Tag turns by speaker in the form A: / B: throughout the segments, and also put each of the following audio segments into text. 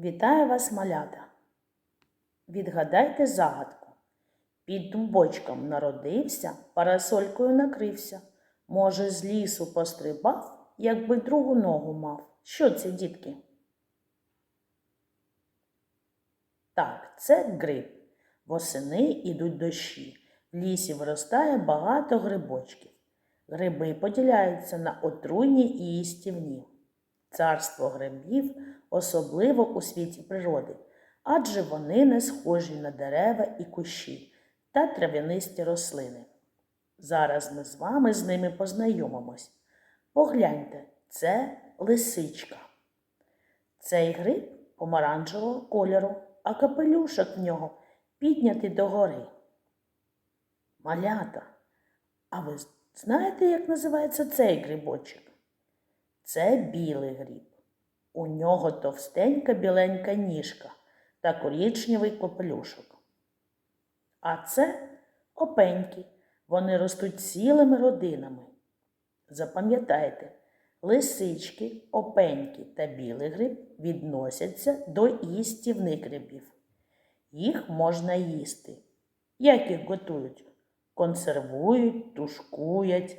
A: Вітаю вас, малята! Відгадайте загадку. Під дубочком народився, парасолькою накрився. Може, з лісу пострибав, якби другу ногу мав. Що це, дітки? Так, це гриб. Восени ідуть дощі. В лісі виростає багато грибочків. Гриби поділяються на отруйні і їстівні. Царство грибів особливо у світі природи, адже вони не схожі на дерева і кущі та трав'янисті рослини. Зараз ми з вами з ними познайомимось. Погляньте, це лисичка. Цей гриб помаранчевого кольору, а капелюшок в нього піднятий догори. Малята, а ви знаєте, як називається цей грибочок? Це білий гриб. У нього товстенька біленька ніжка та корічневий капелюшок. А це опеньки. Вони ростуть цілими родинами. Запам'ятайте, лисички, опеньки та білий гриб відносяться до їстівних грибів. Їх можна їсти. Як їх готують? Консервують, тушкують,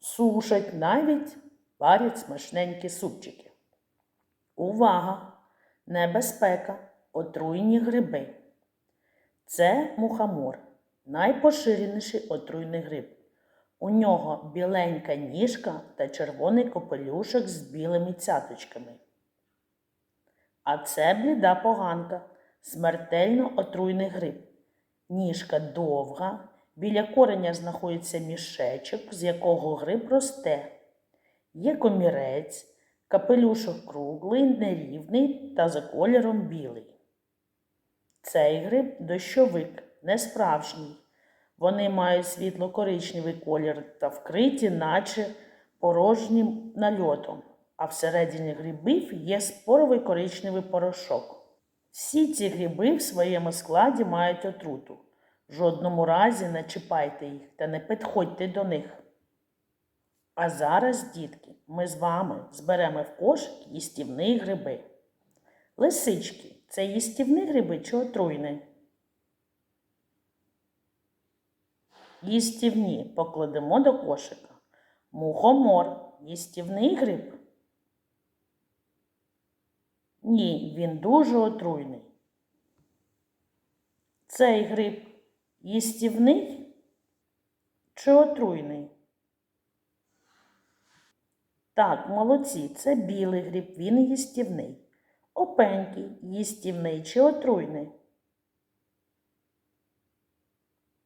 A: сушать, навіть варять смачненькі супчики. Увага! Небезпека! Отруйні гриби. Це мухомор, найпоширеніший отруйний гриб. У нього біленька ніжка та червоний копелюшок з білими цяточками. А це бліда поганка, смертельно отруйний гриб. Ніжка довга, біля кореня знаходиться мішечок, з якого гриб росте. Є комірець, капелюшок круглий, нерівний та за кольором білий. Цей гриб дощовик, не справжній. Вони мають світло-коричневий колір та вкриті, наче порожнім нальотом, а всередині грибів є споровий коричневий порошок. Всі ці гриби в своєму складі мають отруту. В жодному разі не чіпайте їх та не підходьте до них. А зараз, дітки, ми з вами зберемо в кошик їстівні гриби. Лисички це їстівні гриби чи отруйні? Їстівні покладемо до кошика. Мухомор їстівний гриб? Ні, він дуже отруйний. Цей гриб їстівний чи отруйний? Так, молодці, це білий гриб, він їстівний. Опенький, їстівний чи отруйний?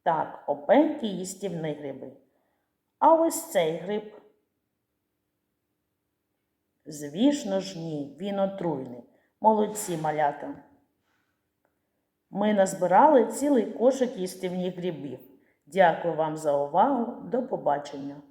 A: Так, опенький їстівний гриби. А ось цей гриб. Звісно ж, ні, він отруйний. Молодці малята. Ми назбирали цілий кошик їстівних грибів. Дякую вам за увагу. До побачення!